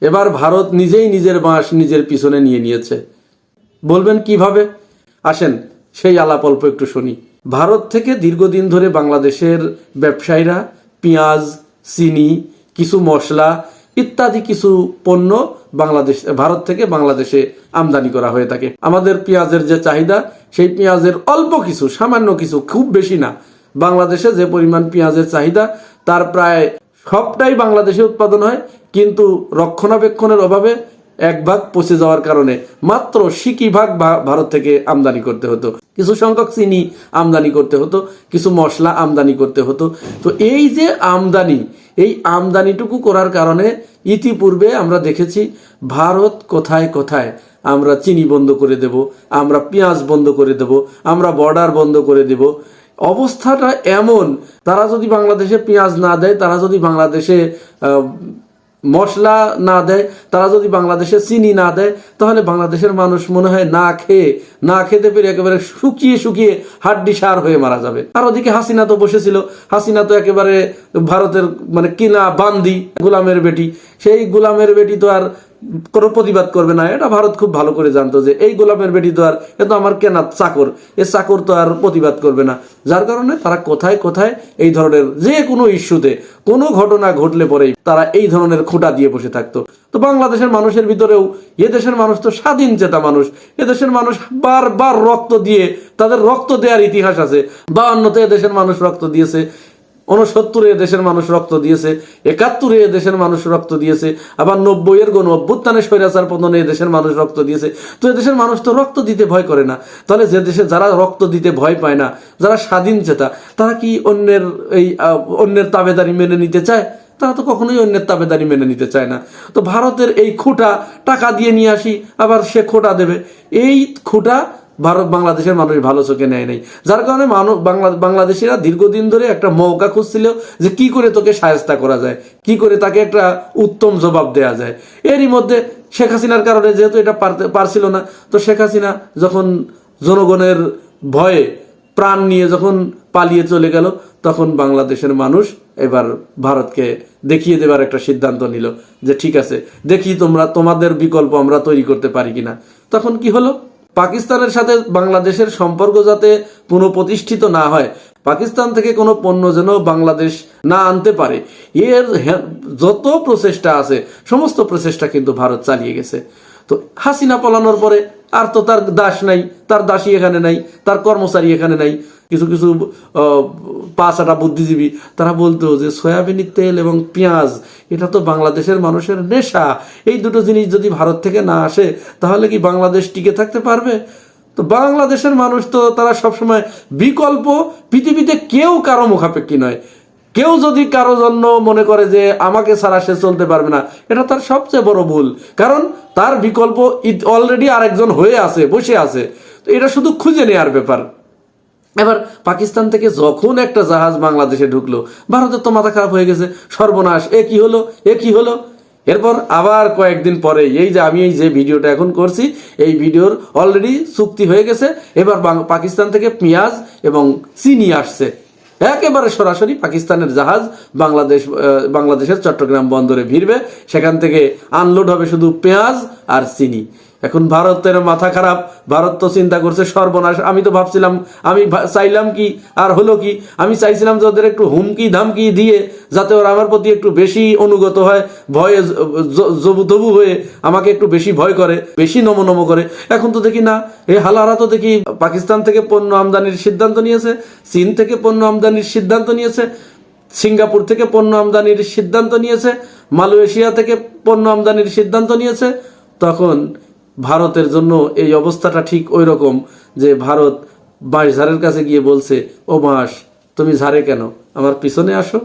এবার ভারত নিজেই নিজের বাঁশ নিজের পিছনে নিয়ে নিয়েছে। বলবেন কীভাবে? আসেন, সেই আলাপ অল্প একটু শুনি। ভারত থেকে দীর্ঘদিন ধরে বাংলাদেশের ব্যবসায়ীরা পেঁয়াজ, চিনি, কিছু মশলা ইত্যাদি কিছু পণ্য বাংলাদেশ, ভারত থেকে বাংলাদেশে আমদানি করা হয়ে থাকে। আমাদের পেঁয়াজের যে চাহিদা, সেই পেঁয়াজের অল্প কিছু, সামান্য কিছু, খুব বেশি না। বাংলাদেশে যে পরিমাণ পেঁয়াজের চাহিদা, তার প্রায় সবটাই বাংলাদেশে উৎপাদন হয়, কিন্তু রক্ষণাবেক্ষণের অভাবে এক ভাগ পচে যাওয়ার কারণে মাত্র সিকি ভাগ ভারত থেকে আমদানি করতে হতো। কিছু সংখ্যক চিনি আমদানি করতে হতো, কিছু মশলা আমদানি করতে হতো। তো এই যে আমদানি, এই আমদানিটুকু করার কারণে ইতিপূর্বে আমরা দেখেছি ভারত কোথায় কোথায় আমরা চিনি বন্ধ করে দেব, আমরা পেঁয়াজ বন্ধ করে দেব, আমরা বর্ডার বন্ধ করে দেব। অবস্থাটা এমন, তারা যদি বাংলাদেশে পেঁয়াজ না দেয়, তারা যদি বাংলাদেশে মশলা না দেয়, তারা যদি বাংলাদেশে চিনি না দেয়, তাহলে বাংলাদেশের মানুষ মনে হয় না খেয়ে, না খেতে পেরে একেবারে শুকিয়ে শুকিয়ে হাড্ডি সার হয়ে মারা যাবে। আর ওদিকে হাসিনা তো বসেছিল, হাসিনা তো একেবারে ভারতের মানে কিনা বান্দি, গোলামের বেটি। সেই গোলামের বেটি তো আর কোনো প্রতিবাদ করবে না। এটা ভারত খুব ভালো করে জানতো যে এই গোলামের বেটি তো আর, এ তো আমার কেনা চাকর। এ চাকর তো আর প্রতিবাদ করবে না। যার কারণে তারা কোথায় কোথায় এই ধরনের যে কোনো ইস্যুতে কোনো ঘটনা ঘটলে পরেই তারা এই ধরনের খোঁটা দিয়ে বসে থাকতো। তো বাংলাদেশের মানুষের ভিতরেও এ দেশের মানুষ তো স্বাধীন চেতা মানুষ। এ দেশের মানুষ বারবার রক্ত দিয়ে তাদের রক্ত দেওয়ার ইতিহাস আছে। বায়ান্নতে এ দেশের মানুষ রক্ত দিয়েছে। উনসত্তরে দেশের মানুষ রক্ত দিয়েছে, একাত্তরে দেশের মানুষ রক্ত দিয়েছে, আবার নব্বই এর গণ অভ্যুত্থানে স্বৈরাচার পতনে দেশের মানুষ রক্ত দিয়েছে। তো দেশের মানুষ তো রক্ত দিতে ভয় করে না। তাহলে যে দেশে যারা রক্ত দিতে ভয় পায় না, যারা স্বাধীন চেতা, তারা কি অন্যের এই অন্যের তাবেদারি মেনে নিতে চায়? তারা তো কখনোই অন্যের তাবেদারি মেনে নিতে চায় না। তো ভারতের এই খুঁটা টাকা দিয়ে নিয়ে আসি, আবার সে খোটা দেবে। এই খুঁটা ভারত বাংলাদেশের মানুষ ভালো চোখে নেয় নাই। যার কারণে মানুষ বাংলা বাংলাদেশিরা দীর্ঘদিন ধরে একটা মৌকা খুঁজছিল যে কি করে তোকে সায়স্তা করা যায়, কি করে তাকে একটা উত্তম জবাব দেয়া যায়। এরই মধ্যে শেখ হাসিনার কারণে যেহেতু এটা পারছিল না, তো শেখ হাসিনা যখন জনগণের ভয়ে প্রাণ নিয়ে যখন পালিয়ে চলে গেল, তখন বাংলাদেশের মানুষ এবার ভারতকে দেখিয়ে দেবার একটা সিদ্ধান্ত নিল যে ঠিক আছে, দেখি তোমরা তোমাদের বিকল্প আমরা তৈরি করতে পারি কিনা। তখন কি হলো? পাকিস্তানের সাথে বাংলাদেশের সম্পর্ক যাতে পুনঃপ্রতিষ্ঠিত না হয়, পাকিস্তান থেকে কোনো পণ্য যেন বাংলাদেশ না আনতে পারে, এর যত প্রচেষ্টা আছে, সমস্ত প্রচেষ্টা কিন্তু ভারত চালিয়ে গেছে। তো হাসিনা পলানোর পরে আর তো তার দাস নাই, তার দাসী এখানে নাই, তার কর্মচারী এখানে নাই কিছু কিছু আহ, পাঁচাটা বুদ্ধিজীবী তারা বলতো যে সয়াবিনের তেল এবং পেঁয়াজ এটা তো বাংলাদেশের মানুষের নেশা। এই দুটো জিনিস যদি ভারত থেকে না আসে তাহলে কি বাংলাদেশ টিকে থাকতে পারবে? তো বাংলাদেশের মানুষ তো তারা সবসময় বিকল্প পৃথিবীতে কেউ কারও মুখাপেক্ষী নয়। কেউ যদি কারও জন্য মনে করে যে আমাকে ছাড়া সে চলতে পারবে না এটা তার সবচেয়ে বড় ভুল। কারণ তার বিকল্প অলরেডি আরেকজন হয়ে আছে বসে আছে। তো এটা শুধু খুঁজে নেওয়ার ব্যাপার। এবার পাকিস্তান থেকে যখন একটা জাহাজ বাংলাদেশে ঢুকলো, ভারতের তো মাথা খারাপ হয়ে গেছে, সর্বনাশ, এ কি হলো, এ কি হলো? এরপর আবার কয়েকদিন পরে, এই যে আমি এই যে ভিডিওটা এখন করছি, এই ভিডিওর অলরেডি চুক্তি হয়ে গেছে, এবার পাকিস্তান থেকে পেঁয়াজ এবং চিনি আসছে। একেবারে সরাসরি পাকিস্তানের জাহাজ বাংলাদেশ বাংলাদেশের চট্টগ্রাম বন্দরে ভিড়বে, সেখান থেকে আনলোড হবে শুধু পেঁয়াজ আর চিনি। এখন ভারতের মাথা খারাপ, ভারত তো চিন্তা করছে সর্বনাশ। আমি তো ভাবছিলাম, আমি চাইলাম কি, আর হলো কি? আমি চাইছিলাম যে ওদের একটু হুমকি ধামকি দিয়ে যাতে ওরা আমার প্রতি একটু বেশি অনুগত হয়, ভয়ে জ- জ- জবু তবু হয়ে আমাকে একটু বেশি ভয় করে, বেশি নমো নমো করে। এখন তো দেখি না এই হালারা তো দেখি পাকিস্তান থেকে পণ্য আমদানির সিদ্ধান্ত নিয়েছে, চীন থেকে পণ্য আমদানির সিদ্ধান্ত নিয়েছে, সিঙ্গাপুর থেকে পণ্য আমদানির সিদ্ধান্ত নিয়েছে, মালয়েশিয়া থেকে পণ্য আমদানির সিদ্ধান্ত নিয়েছে। তখন ভারতের জন্য এই অবস্থাটা ঠিক ওই রকম যে ভারত বাঁশ ঝাড়ের কাছে গিয়ে বলছে, ও বাঁশ তুমি ঝাড়ে কেন? আমার পিছনে আসো।